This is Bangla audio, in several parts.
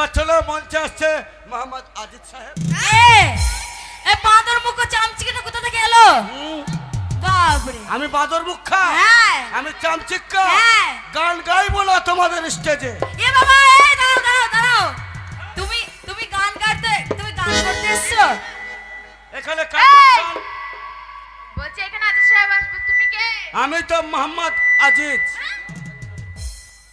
পারছ না মঞ্চে আসছে মোহাম্মদ আজিজ সাহেব। এ বাঁদর মুখ চামচিকেটা কোথা থেকে এলো? বাপরে। আমি বাদর মুখা হ্যাঁ। আমি চামচিক্কা হ্যাঁ। গান গাইবো না তোমাদের স্টেজে। এ বাবা এই দাঁড়াও দাঁড়াও দাঁড়াও। তুমি তুমি গান গাইতে তুমি গান করতে এসছো? এখানে কার বলছি এখানে আজিজ সাহেব আসবে। তুমি কে? আমি তো মোহাম্মদ আজিজ।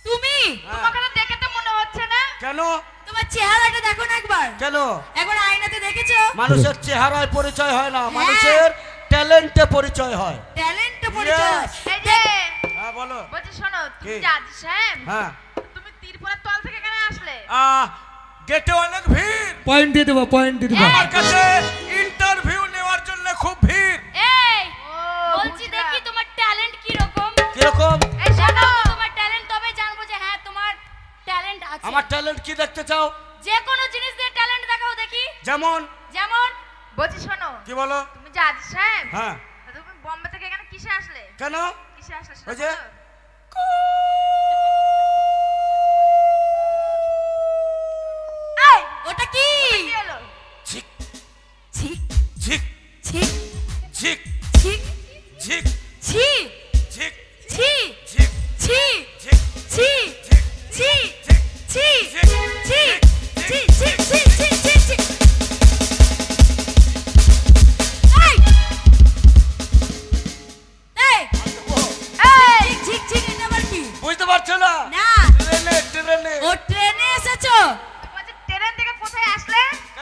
তুমি। তোমাকে দেখে তো মনে হচ্ছে না। কেন? তোমার চেহারাটা দেখো না একবার। কেন? একবার আয়নাতে দেখেছ? মানুষের চেহারায় পরিচয় হয় না মানুষের ট্যালেন্টে পরিচয় হয়। ট্যালেন্ট পরিচয় এই যে হ্যাঁ বলো। বলছি শোনো তুমি কি? সাহেব হ্যাঁ। তুমি তীরপড়ার তল থেকে আসলে? আহ, গেটে অনেক ভিড়। পয়েন্ট দিয়ে দেবো পয়েন্ট দিয়ে দেবো। আমার কাছে ইন্টারভিউ নেওয়ার জন্য খুব ভিড়। এই বলছি দেখি তোমার ট্যালেন্ট কি রকম আমার ট্যালেন্ট কি দেখতে চাও? যে কোনো জিনিস দিয়ে ট্যালেন্ট দেখাও দেখি। যেমন? যেমন? বলছি শোনো। কি বলো? তুমি যে আজিজ সাহেব হ্যাঁ। তুমি বোম্বে থেকে এখানে কিসে আসলে? কেন? কিসে আসলে ওই যে- ওটা কি? ঝিক। ঝিক। ছিক ঝিক। ছিক ঝিক। ঝিক।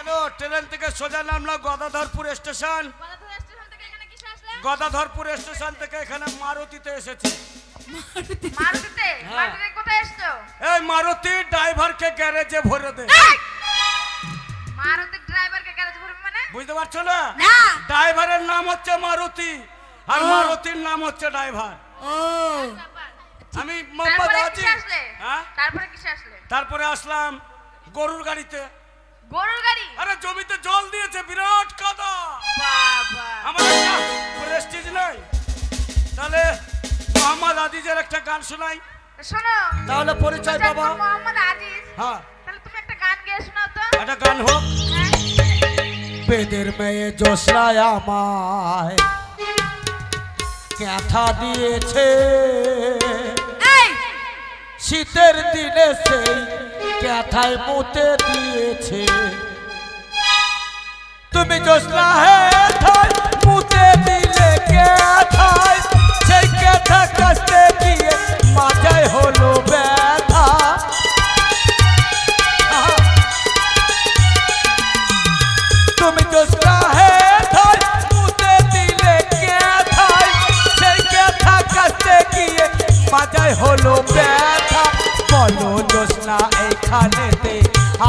কেন ট্রেন থেকে সোজা নামলাম গদাধরপুর স্টেশন। গদাধর স্টেশন থেকে এখানে কিসে আসলে? গদাধরপুর স্টেশন থেকে এখানে মারুতিতে এসেছি। মারুতিতে? হ্যাঁ। মারুতিতে কোথায় এসছো? এই মারুতি ড্রাইভারকে গ্যারেজে ভরে দে। ড্রাইভারকে গ্যারেজ মানে? বুঝতে পারছ না? না। ড্রাইভারের নাম হচ্ছে মারুতি আর মারুতির নাম হচ্ছে ড্রাইভার। ও। আমি মোহাম্মদ তারপরে আজিজ। কিসে আসলে? হ্যাঁ? তারপরে কিসে আসলে? তারপরে আসলাম গরুর গাড়িতে। গরুর গাড়ি। আরে জমিতে জল দিয়েছে বিরাট কাদা। বাবা। আমার একটা প্রেস্টিজ নাই। তাহলে মোহাম্মদ আজিজের একটা গান শোনাই। শোনো। তাহলে পরিচয় পাবা। যখন মোহাম্মদ আজিজ। হ্যাঁ। তাহলে তুমি একটা গান গেয়ে শোনাও তো। একটা গান হোক। হ্যাঁ? বেদের মেয়ে জোসরায় আমায় ক্যাথা দিয়েছে। শীতের দিনে সেই ক্যাথায় মুতে দিয়েছে। তুমি জোসরা হে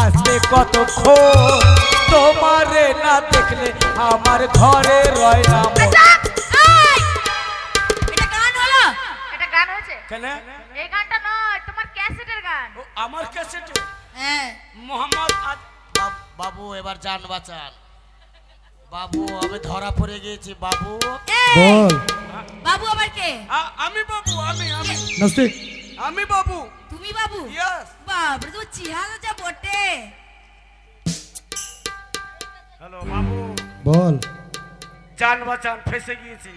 আসতে কতক্ষণ? তোমারে না দেখলে আমার ঘরে রয় না তোমার ক্যাসেটের আমার ক্যাসেটে? হ্যাঁ। মোহাম্মদ বাবু এবার যান বাঁচান। বাবু আমি ধরা পড়ে গিয়েছি বাবু। বল। বাবু আবার কে? আমি বাবু আমি আমি। নাস্তিক। আমি বাবু। তুমি বাবু? ইয়েস বাবরে তো চেহারা যা বটে। হ্যালো বাবু। বল। যান বাঁচান ফেসে গিয়েছি।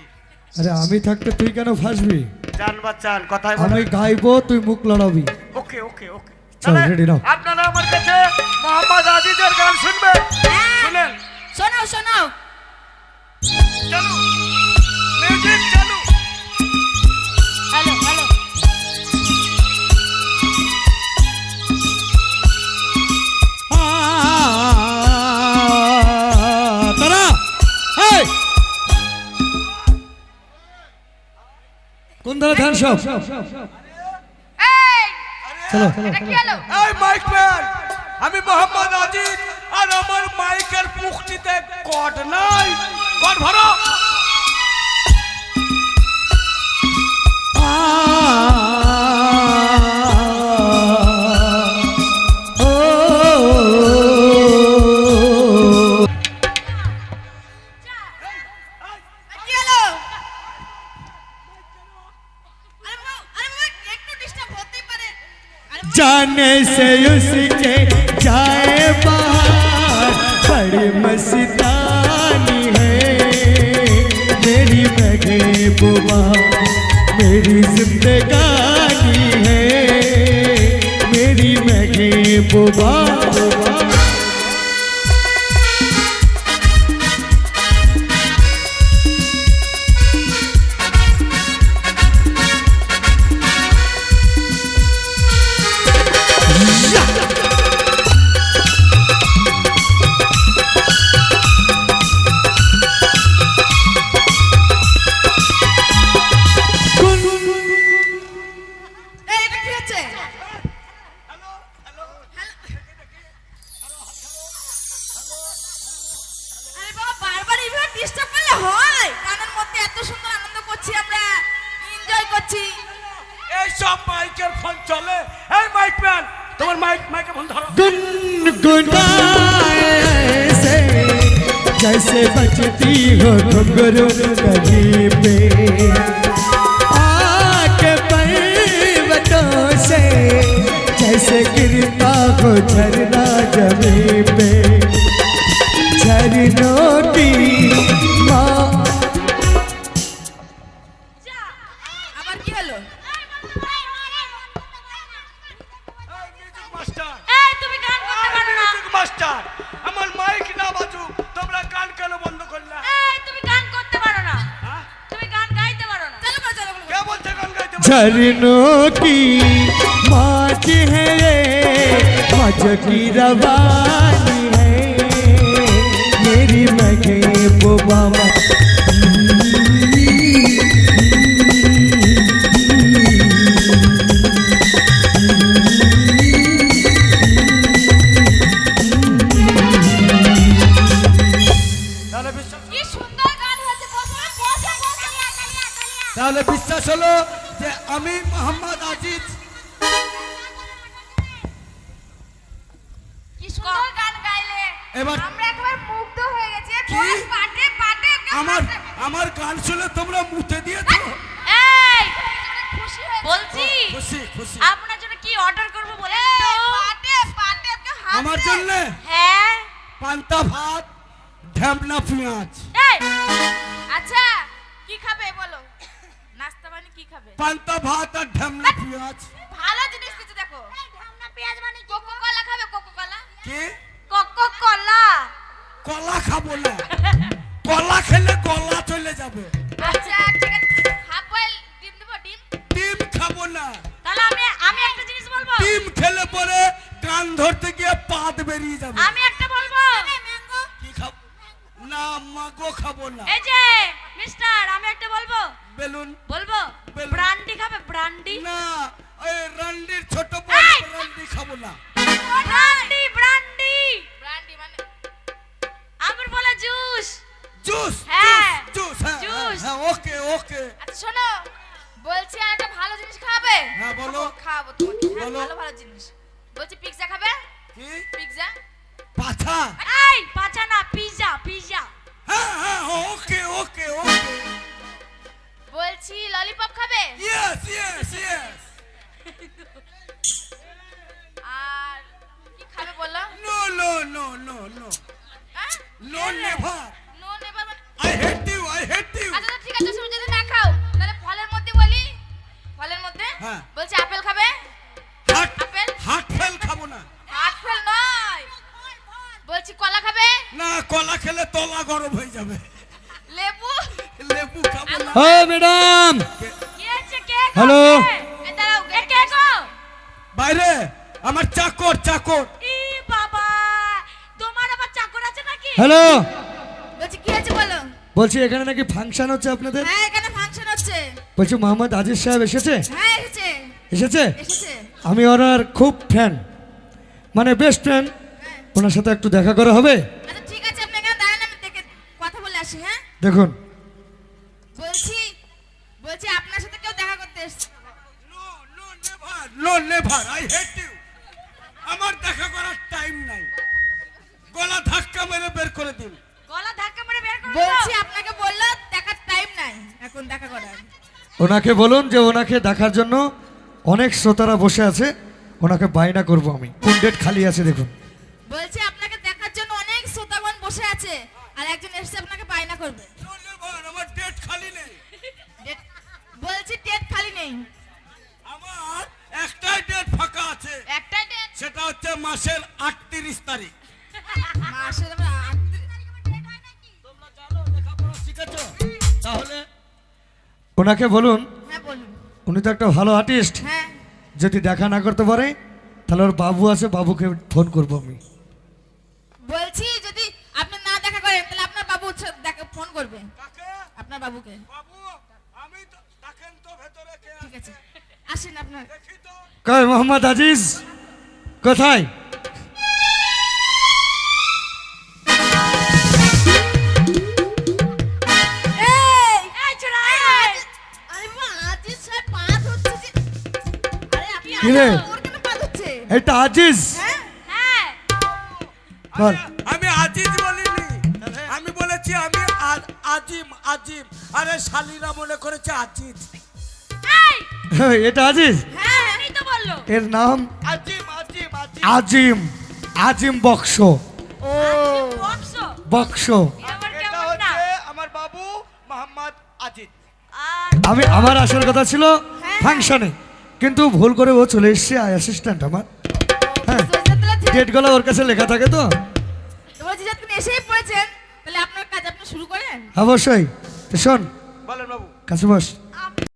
আরে আমি থাকতে তুই কেন ফাঁসবি? যান বাঁচান কথায় আমি গাইবো তুই মুখ লড়াবি। ওকে ওকে ওকে। চল, ready নাও। আপনারা আমার কাছে মোহাম্মদ আজিজের গান শুনবেন। হ্যাঁ। শুনেন। শোনাও শোনাও। চলু কোন ধারে ধান সব? চলো। আমি মোহাম্মদ আজিজ আর আমার মাইকের মুখটিতে কট নাই। কট ভরো बड़ी मस्तानी है मेरी महबूबा मेरी जिंदगानी है मेरी महबूबा। ডিস্টার্ব করলে হয় গানের মধ্যে এত সুন্দর আনন্দ করছি আমরা এনজয় করছি এই সব মাইকের ফোন চলে এই মাইক ম্যান তোমার মাইক মাইকে ফোন ধরো गुनगुनाए ऐसे जैसे बजती हो घुंघरू कहीं पे आके पर्वतों से जैसे गिरता हो झरना जमीन पे चरणों की माच है मज की रवानी है। मेरी मैं बुबा কি সুন্দর গান গাইলে। এবার- আমরা একবার মুগ্ধ হয়ে গেছি। কি? পাটে পাটে আমার আমার গান শুনে তোমরা মুতে দিয়েছ এই! খুশি বলছি। খুশি খুশি। আপনার জন্য কি অর্ডার করব বলেন তো? পাটে পাটে আমার জন্য? হ্যাঁ। পান্তা ভাত ঢ্যামনা পেঁয়াজ। এই! আচ্ছা কি খাবে বলো? নাস্তা মানে কি খাবে? পান্তা ভাত আর ঢ্যামনা পেঁয়াজ। ভালো জিনিস কিছু দেখো। ঢামনা পেঁয়াজ মানে কোকো কোলা খাবে কোকো কোলা কি? Coca Cola. কলা খাব না। কলা খেলে গলা চলে যাবে। আচ্ছা ঠিক আছে। হাফ বয়েল ডিম দেবো ডিম? ডিম খাব না। তাহলে আমি আমি একটা জিনিস বলব? ডিম খেলে পরে কান ধরতে গিয়ে পাত বেরিয়ে যাবে। আমি একটা বলব? কি খাব না মাগো খাব না। এই যে মিস্টার আমি একটা বলব? বেলুন। বলব। ব্রান্ডি খাবে? ব্রান্ডি? না ওই রান্ডির ছোট বোন এই! খাব না। Brandy brandy. ব্রান্ডি মানে? বলে জুস। জুস হ্যাঁ। জুস হ্যাঁ জুস। হ্যাঁ ওকে ওকে। আচ্ছা শোনো বলছি আর একটা ভালো জিনিস খাবে? হ্যাঁ বলো। খাব তোমাকে ভালো ভালো জিনিস। বলছি পিৎজা খাবে? কি? পিৎজা পাছা এই পাচা না পিৎজা পিৎজা হ্যাঁ হ্যাঁ ওকে ওকে ওকে। বলছি ললিপপ খাবে? ইয়েস ইয়েস ইয়েস হ্যাঁ, ম্যাডাম। হ্যালো। বাইরে আমার চাকর চাকর। হ্যালো। বলছি এখানে নাকি ফাংশন হচ্ছে আপনাদের? হ্যাঁ, এখানে ফাংশন বলছি মোহাম্মদ আজিজ সাহেব এসেছে? হ্যাঁ, এসেছে। আমি ওনার খুব ফ্যান মানে বেস্ট ফ্যান ওনার সাথে একটু দেখা করা হবে। আচ্ছা, ঠিক আছে কথা বলে আসি হ্যাঁ? দেখুন। বলছি আপনার সাথে কেউ দেখা করতে এসেছে। No no never no never I hate you আমার দেখা করার টাইম নাই। গলা ধাক্কা মেরে বের করে দিন। গলা ধাক্কা মেরে বের করে বলছি আপনাকে বলল দেখার টাইম নাই। এখন দেখা করার। ওনাকে বলুন যে ওনাকে দেখার জন্য অনেক শ্রোতারা বসে আছে। ওনাকে বায়না করব আমি। কোন ডেট খালি আছে দেখুন। বলছি নেই। আমার একটাই ডেট ফাঁকা আছে। একটাই ডেট সেটা হচ্ছে মাসের আটত্রিশ তারিখ। মাসের আবার আটত্রিশ- তোমরা জানো লেখাপড়া শিখেছো তাহলে ওনাকে বলুন হ্যাঁ বলুন। উনি তো একটা ভালো আর্টিস্ট হ্যাঁ। যদি দেখা না করতে পারে তাহলে ওর বাবু আছে বাবুকে ফোন করব আমি। বলছি যদি আপনি না দেখা করেন তাহলে আপনার বাবু ফোন করবে। আপনার বাবুকে বাবু আমি তো দেখেন তো ভেতরে কে ঠিক আছে। আসেন আপনার। কয় মোহাম্মদ আজিজ? কোথায়? এটা আজিজ। হ্যাঁ? হ্যাঁ। বল। আমি আজিজ বলিনি। আমি বলেছি আমি আজিম আজিম। আরে শালিরা মনে করেছে আজিজ। এটা আজিজ? হ্যাঁ এর নাম? আজিম আজিম আজিম। আজিম। আজিম বক্স। ও। বক্স। আমার বাবু মোহাম্মদ আজিজ। আমি আমার আসার কথা ছিল ফাংশনে। কিন্তু ভুল করে ও চলে এসছে অ্যাসিস্ট্যান্ট আমার। হ্যাঁ ডেটগুলো ওর কাছে লেখা থাকে তো। বলছি যে আপনি এসেই পড়েছেন তাহলে আপনার কাজ আপনি শুরু করেন। অবশ্যই। শোন। বলেন বাবু। কাছে বস।